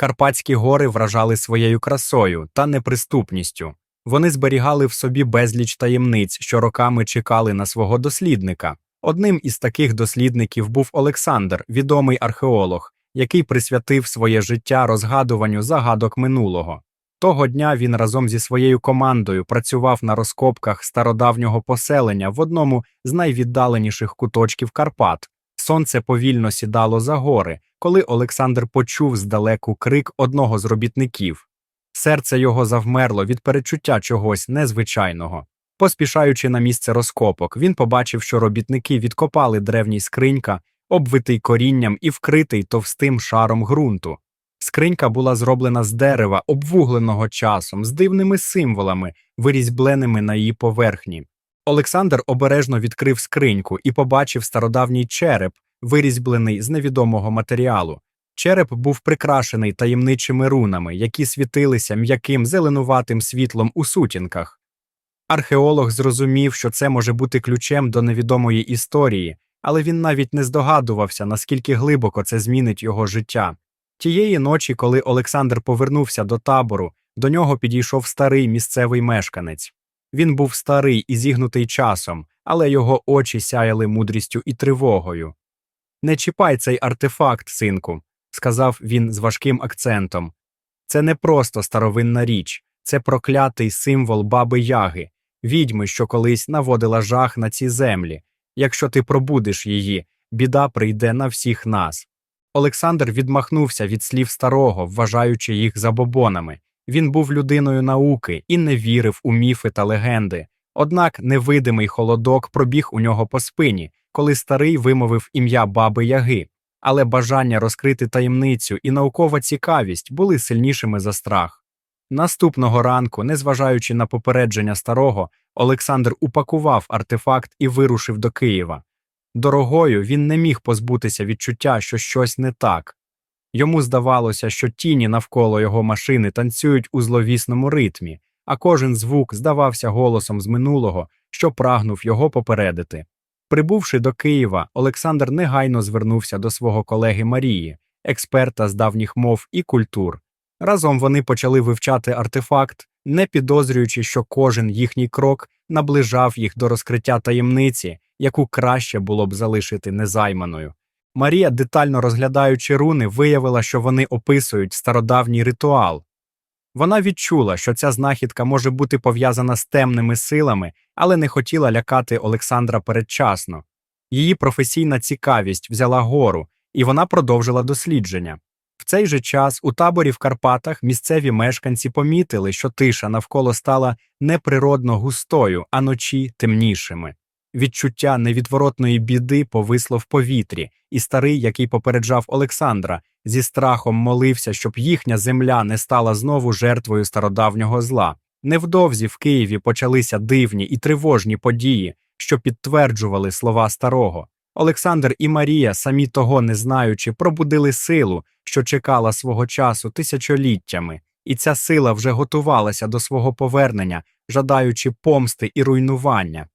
Карпатські гори вражали своєю красою та неприступністю. Вони зберігали в собі безліч таємниць, що роками чекали на свого дослідника. Одним із таких дослідників був Олександр, відомий археолог, який присвятив своє життя розгадуванню загадок минулого. Того дня він разом зі своєю командою працював на розкопках стародавнього поселення в одному з найвіддаленіших куточків Карпат. Сонце повільно сідало за гори, коли Олександр почув здалеку крик одного з робітників. Серце його завмерло від перечуття чогось незвичайного. Поспішаючи на місце розкопок, він побачив, що робітники відкопали древній скринька, обвитий корінням і вкритий товстим шаром ґрунту. Скринька була зроблена з дерева, обвугленого часом, з дивними символами, вирізьбленими на її поверхні. Олександр обережно відкрив скриньку і побачив стародавній череп, вирізьблений з невідомого матеріалу. Череп був прикрашений таємничими рунами, які світилися м'яким зеленуватим світлом у сутінках. Археолог зрозумів, що це може бути ключем до невідомої історії, але він навіть не здогадувався, наскільки глибоко це змінить його життя. Тієї ночі, коли Олександр повернувся до табору, до нього підійшов старий місцевий мешканець. Він був старий і зігнутий часом, але його очі сяяли мудрістю і тривогою. Не чіпай цей артефакт, синку, сказав він з важким акцентом. Це не просто старовинна річ, це проклятий символ баби Яги, відьми, що колись наводила жах на ці землі. Якщо ти пробудиш її, біда прийде на всіх нас. Олександр відмахнувся від слів старого, вважаючи їх забобонами. Він був людиною науки і не вірив у міфи та легенди. Однак невидимий холодок пробіг у нього по спині, коли старий вимовив ім'я баби Яги, але бажання розкрити таємницю і наукова цікавість були сильнішими за страх. Наступного ранку, незважаючи на попередження старого, Олександр упакував артефакт і вирушив до Києва. Дорогою він не міг позбутися відчуття, що щось не так. Йому здавалося, що тіні навколо його машини танцюють у зловісному ритмі, а кожен звук здавався голосом з минулого, що прагнув його попередити. Прибувши до Києва, Олександр негайно звернувся до свого колеги Марії, експерта з давніх мов і культур. Разом вони почали вивчати артефакт, не підозрюючи, що кожен їхній крок наближав їх до розкриття таємниці, яку краще було б залишити незайманою. Марія, детально розглядаючи руни, виявила, що вони описують стародавній ритуал. Вона відчула, що ця знахідка може бути пов'язана з темними силами, але не хотіла лякати Олександра передчасно. Її професійна цікавість взяла гору, і вона продовжила дослідження. В цей же час у таборі в Карпатах місцеві мешканці помітили, що тиша навколо стала неприродно густою, а ночі темнішими. Відчуття невідворотної біди повисло в повітрі, і старий, який попереджав Олександра, зі страхом молився, щоб їхня земля не стала знову жертвою стародавнього зла. Невдовзі в Києві почалися дивні і тривожні події, що підтверджували слова старого. Олександр і Марія, самі того не знаючи, пробудили силу, що чекала свого часу тисячоліттями, і ця сила вже готувалася до свого повернення, жадаючи помсти і руйнування.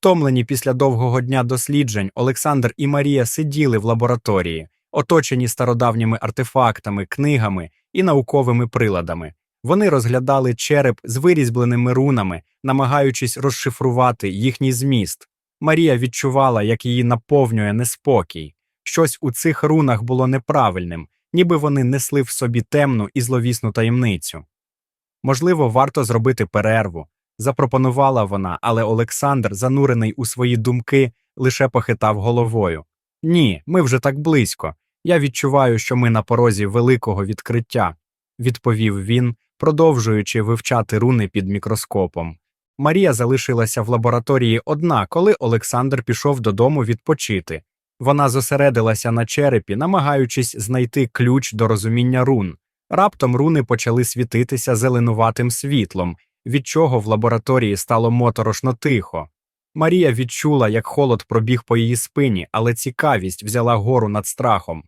Втомлені після довгого дня досліджень, Олександр і Марія сиділи в лабораторії, оточені стародавніми артефактами, книгами і науковими приладами. Вони розглядали череп з вирізбленими рунами, намагаючись розшифрувати їхній зміст. Марія відчувала, як її наповнює неспокій. Щось у цих рунах було неправильним, ніби вони несли в собі темну і зловісну таємницю. Можливо, варто зробити перерву, запропонувала вона, але Олександр, занурений у свої думки, лише похитав головою. Ні, ми вже так близько. Я відчуваю, що ми на порозі великого відкриття, відповів він, продовжуючи вивчати руни під мікроскопом. Марія залишилася в лабораторії одна, коли Олександр пішов додому відпочити. Вона зосередилася на черепі, намагаючись знайти ключ до розуміння рун. Раптом руни почали світитися зеленуватим світлом, від чого в лабораторії стало моторошно тихо. Марія відчула, як холод пробіг по її спині, але цікавість взяла гору над страхом.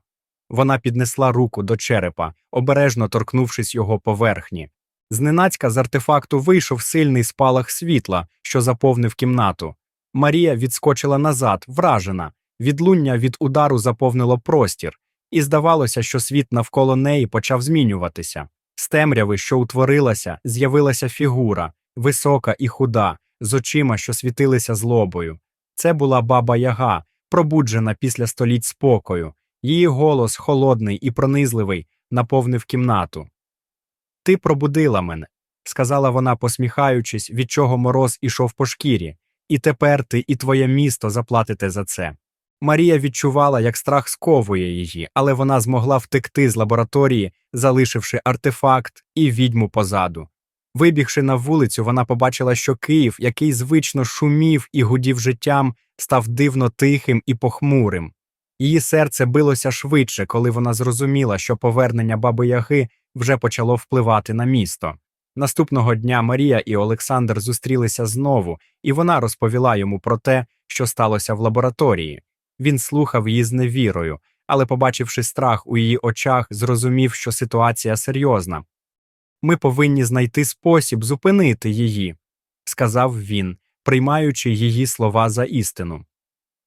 Вона піднесла руку до черепа, обережно торкнувшись його поверхні. Зненацька з артефакту вийшов сильний спалах світла, що заповнив кімнату. Марія відскочила назад, вражена. Відлуння від удару заповнило простір. і здавалося, що світ навколо неї почав змінюватися. З темряви, що утворилася, з'явилася фігура, висока і худа, з очима, що світилися злобою. Це була баба Яга, пробуджена після століть спокою. Її голос, холодний і пронизливий, наповнив кімнату. Ти пробудила мене, сказала вона, посміхаючись, від чого мороз ішов по шкірі, і тепер ти і твоє місто заплатите за це. Марія відчувала, як страх сковує її, але вона змогла втекти з лабораторії, залишивши артефакт і відьму позаду. Вибігши на вулицю, вона побачила, що Київ, який звично шумів і гудів життям, став дивно тихим і похмурим. Її серце билося швидше, коли вона зрозуміла, що повернення баби Яги вже почало впливати на місто. Наступного дня Марія і Олександр зустрілися знову, і вона розповіла йому про те, що сталося в лабораторії. Він слухав її з невірою, але, побачивши страх у її очах, зрозумів, що ситуація серйозна. Ми повинні знайти спосіб зупинити її, сказав він, приймаючи її слова за істину.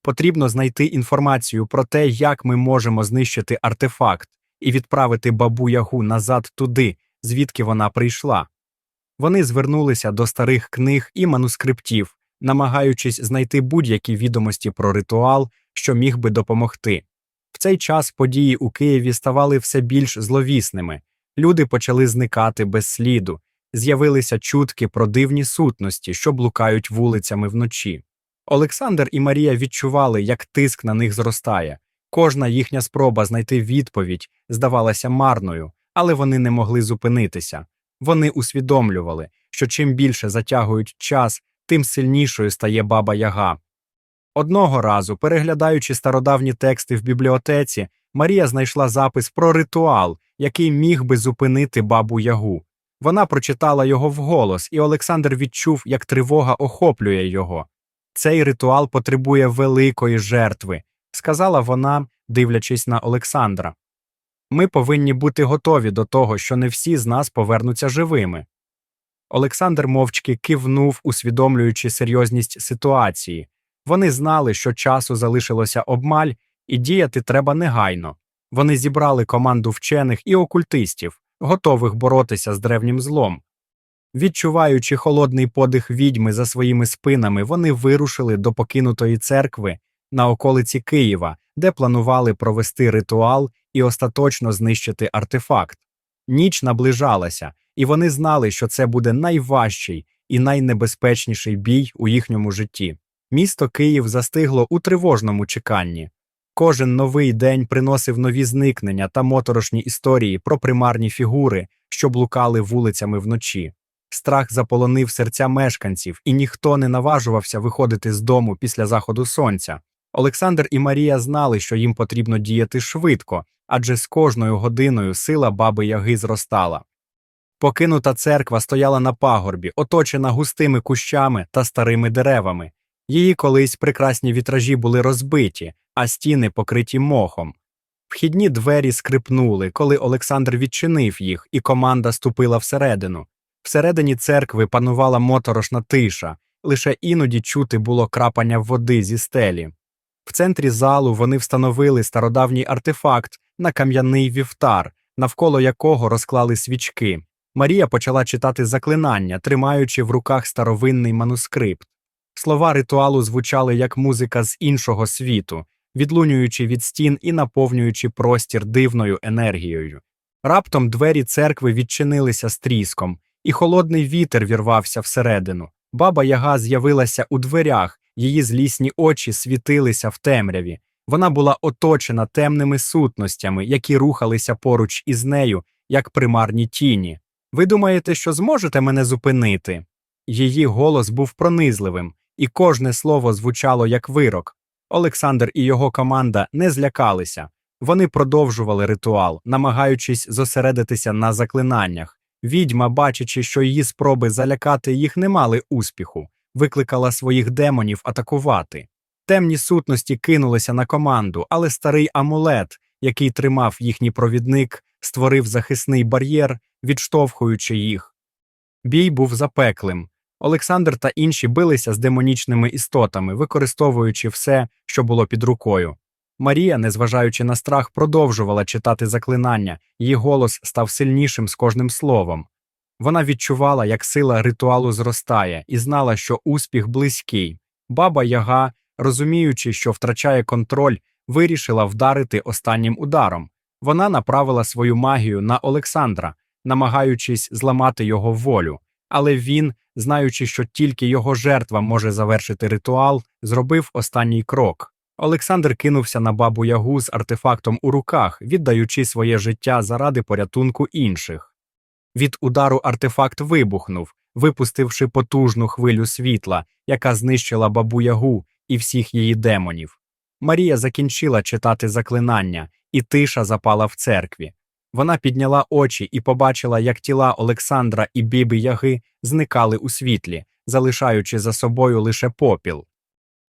Потрібно знайти інформацію про те, як ми можемо знищити артефакт і відправити бабу Ягу назад туди, звідки вона прийшла. Вони звернулися до старих книг і манускриптів, намагаючись знайти будь-які відомості про ритуал, що міг би допомогти. В цей час події у Києві ставали все більш зловісними, люди почали зникати без сліду, з'явилися чутки про дивні сутності, що блукають вулицями вночі. Олександр і Марія відчували, як тиск на них зростає. Кожна їхня спроба знайти відповідь здавалася марною, але вони не могли зупинитися. Вони усвідомлювали, що чим більше затягують час, тим сильнішою стає баба Яга. Одного разу, переглядаючи стародавні тексти в бібліотеці, Марія знайшла запис про ритуал, який міг би зупинити бабу Ягу. Вона прочитала його вголос, і Олександр відчув, як тривога охоплює його. Цей ритуал потребує великої жертви, сказала вона, дивлячись на Олександра. Ми повинні бути готові до того, що не всі з нас повернуться живими. Олександр мовчки кивнув, усвідомлюючи серйозність ситуації. Вони знали, що часу залишилося обмаль, і діяти треба негайно. Вони зібрали команду вчених і окультистів, готових боротися з древнім злом. Відчуваючи холодний подих відьми за своїми спинами, вони вирушили до покинутої церкви на околиці Києва, де планували провести ритуал і остаточно знищити артефакт. Ніч наближалася, і вони знали, що це буде найважчий і найнебезпечніший бій у їхньому житті. Місто Київ застигло у тривожному чеканні. Кожен новий день приносив нові зникнення та моторошні історії про примарні фігури, що блукали вулицями вночі. Страх заполонив серця мешканців, і ніхто не наважувався виходити з дому після заходу сонця. Олександр і Марія знали, що їм потрібно діяти швидко, адже з кожною годиною сила баби Яги зростала. Покинута церква стояла на пагорбі, оточена густими кущами та старими деревами. Її колись прекрасні вітражі були розбиті, а стіни покриті мохом. Вхідні двері скрипнули, коли Олександр відчинив їх, і команда ступила всередину. Всередині церкви панувала моторошна тиша, лише іноді чути було крапання води зі стелі. В центрі залу вони встановили стародавній артефакт на кам'яний вівтар, навколо якого розклали свічки. Марія почала читати заклинання, тримаючи в руках старовинний манускрипт. Слова ритуалу звучали як музика з іншого світу, відлунюючи від стін і наповнюючи простір дивною енергією. Раптом двері церкви відчинилися з тріском, і холодний вітер вірвався всередину. Баба Яга з'явилася у дверях, її злісні очі світилися в темряві. Вона була оточена темними сутностями, які рухалися поруч із нею, як примарні тіні. Ви думаєте, що зможете мене зупинити? Її голос був пронизливим, і кожне слово звучало як вирок. Олександр і його команда не злякалися. Вони продовжували ритуал, намагаючись зосередитися на заклинаннях. Відьма, бачачи, що її спроби залякати їх не мали успіху, викликала своїх демонів атакувати. Темні сутності кинулися на команду, але старий амулет, який тримав їхній провідник, створив захисний бар'єр, відштовхуючи їх. Бій був запеклим. Олександр та інші билися з демонічними істотами, використовуючи все, що було під рукою. Марія, незважаючи на страх, продовжувала читати заклинання, її голос став сильнішим з кожним словом. Вона відчувала, як сила ритуалу зростає, і знала, що успіх близький. Баба Яга, розуміючи, що втрачає контроль, вирішила вдарити останнім ударом. Вона направила свою магію на Олександра, намагаючись зламати його волю. Але він, знаючи, що тільки його жертва може завершити ритуал, зробив останній крок. Олександр кинувся на бабу Ягу з артефактом у руках, віддаючи своє життя заради порятунку інших. Від удару артефакт вибухнув, випустивши потужну хвилю світла, яка знищила бабу Ягу і всіх її демонів. Марія закінчила читати заклинання, і тиша запала в церкві. Вона підняла очі і побачила, як тіла Олександра і Біби Яги зникали у світлі, залишаючи за собою лише попіл.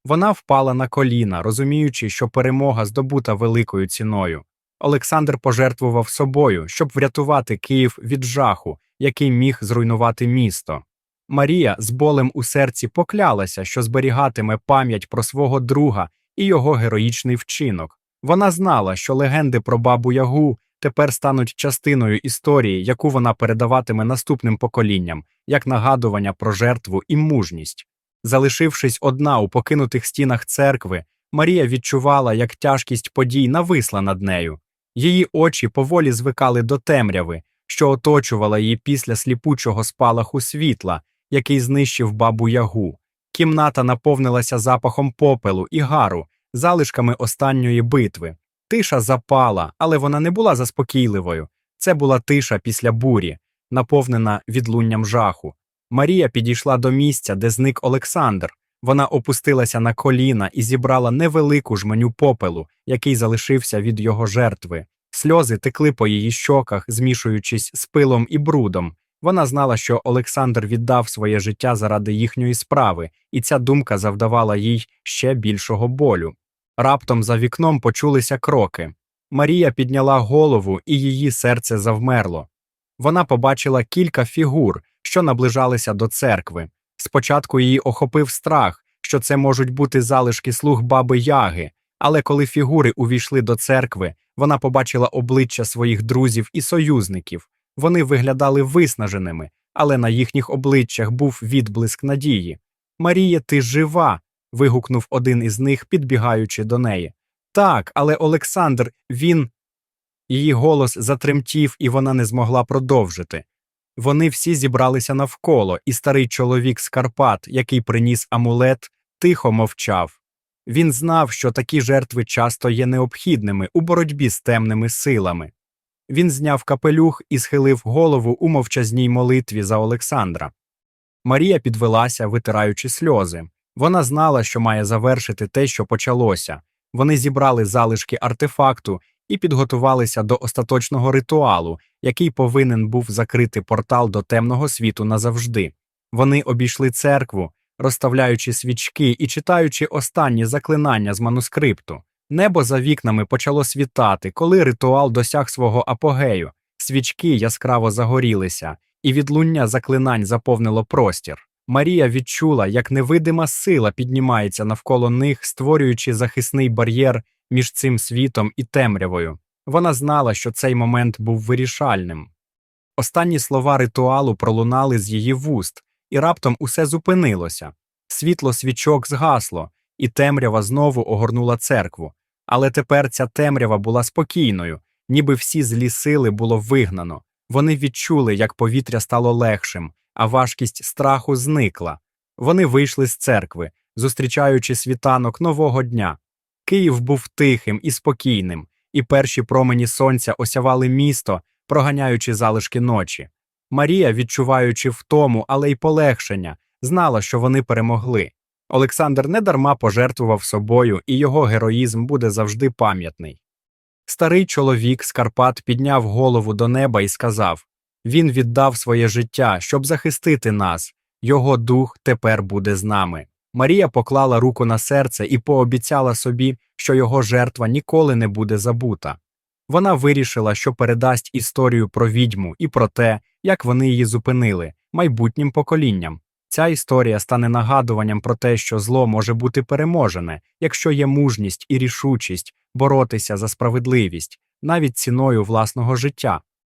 Вона впала на коліна, розуміючи, що перемога здобута великою ціною. Олександр пожертвував собою, щоб врятувати Київ від жаху, який міг зруйнувати місто. Марія з болем у серці поклялася, що зберігатиме пам'ять про свого друга і його героїчний вчинок. Вона знала, що легенди про бабу Ягу тепер стануть частиною історії, яку вона передаватиме наступним поколінням, як нагадування про жертву і мужність. Залишившись одна у покинутих стінах церкви, Марія відчувала, як тяжкість подій нависла над нею. Її очі поволі звикали до темряви, що оточувала її після сліпучого спалаху світла, який знищив бабу ягу. Кімната наповнилася запахом попелу і гару, залишками останньої битви. Тиша запала, але вона не була заспокійливою. Це була тиша після бурі, наповнена відлунням жаху. Марія підійшла до місця, де зник Олександр. Вона опустилася на коліна і зібрала невелику жменю попелу, який залишився від його жертви. Сльози текли по її щоках, змішуючись з пилом і брудом. Вона знала, що Олександр віддав своє життя заради їхньої справи, і ця думка завдавала їй ще більшого болю. Раптом за вікном почулися кроки. Марія підняла голову, і її серце завмерло. Вона побачила кілька фігур, що наближалися до церкви. Спочатку її охопив страх, що це можуть бути залишки слуг баби Яги, але коли фігури увійшли до церкви, вона побачила обличчя своїх друзів і союзників. Вони виглядали виснаженими, але на їхніх обличчях був відблиск надії. Марія, ти жива. Вигукнув один із них, підбігаючи до неї. Так, але Олександр, він. Її голос затремтів, і вона не змогла продовжити. Вони всі зібралися навколо, і старий чоловік з Карпат, який приніс амулет, тихо мовчав. Він знав, що такі жертви часто є необхідними у боротьбі з темними силами. Він зняв капелюх і схилив голову у мовчазній молитві за Олександра. Марія підвелася, витираючи сльози. Вона знала, що має завершити те, що почалося. Вони зібрали залишки артефакту і підготувалися до остаточного ритуалу, який повинен був закрити портал до темного світу назавжди. Вони обійшли церкву, розставляючи свічки і читаючи останні заклинання з манускрипту. Небо за вікнами почало світати, коли ритуал досяг свого апогею, свічки яскраво загорілися, і відлуння заклинань заповнило простір. Марія відчула, як невидима сила піднімається навколо них, створюючи захисний бар'єр між цим світом і темрявою. Вона знала, що цей момент був вирішальним. Останні слова ритуалу пролунали з її вуст, і раптом усе зупинилося. Світло свічок згасло, і темрява знову огорнула церкву. Але тепер ця темрява була спокійною, ніби всі злі сили було вигнано. Вони відчули, як повітря стало легшим, а важкість страху зникла. Вони вийшли з церкви, зустрічаючи світанок нового дня. Київ був тихим і спокійним, і перші промені сонця осявали місто, проганяючи залишки ночі. Марія, відчуваючи втому, але й полегшення, знала, що вони перемогли. Олександр недарма пожертвував собою, і його героїзм буде завжди пам'ятний. Старий чоловік з Карпат підняв голову до неба і сказав Він віддав своє життя, щоб захистити нас, його дух тепер буде з нами. Марія поклала руку на серце і пообіцяла собі, що його жертва ніколи не буде забута. Вона вирішила, що передасть історію про відьму і про те, як вони її зупинили майбутнім поколінням. Ця історія стане нагадуванням про те, що зло може бути переможене, якщо є мужність і рішучість боротися за справедливість, навіть ціною власного життя.